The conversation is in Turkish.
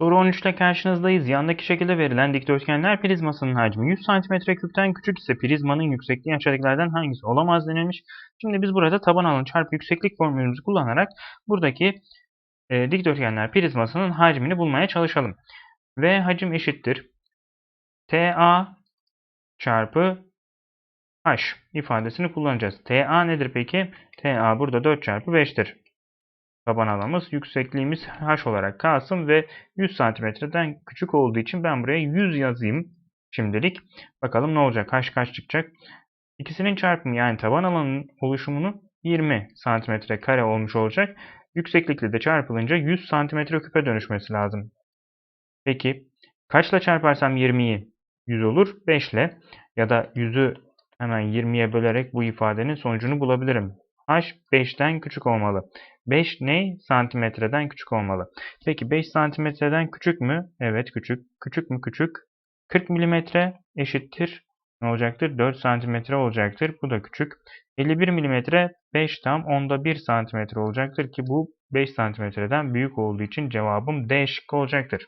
Soru 13 ile karşınızdayız. Yandaki şekilde verilen dikdörtgenler prizmasının hacmi 100 cm3'ten küçük ise prizmanın yüksekliği aşağıdakilerden hangisi olamaz denilmiş. Şimdi biz burada taban alanı çarpı yükseklik formülümüzü kullanarak buradaki e, dikdörtgenler prizmasının hacmini bulmaya çalışalım. V hacim eşittir. TA çarpı H ifadesini kullanacağız. TA nedir peki? TA burada 4 çarpı 5'tir taban alanımız. Yüksekliğimiz h olarak kalsın ve 100 santimetreden küçük olduğu için ben buraya 100 yazayım şimdilik. Bakalım ne olacak? H kaç çıkacak? İkisinin çarpımı yani taban alanının oluşumunu 20 santimetre kare olmuş olacak. Yükseklikle de çarpılınca 100 santimetre küpe dönüşmesi lazım. Peki kaçla çarparsam 20'yi 100 olur? 5 ile ya da 100'ü hemen 20'ye bölerek bu ifadenin sonucunu bulabilirim. H 5'ten küçük olmalı. 5 ne? Santimetreden küçük olmalı. Peki 5 santimetreden küçük mü? Evet küçük. Küçük mü? Küçük. 40 milimetre eşittir. Ne olacaktır? 4 santimetre olacaktır. Bu da küçük. 51 milimetre 5 tam onda 1 santimetre olacaktır ki bu 5 santimetreden büyük olduğu için cevabım D şıkkı olacaktır.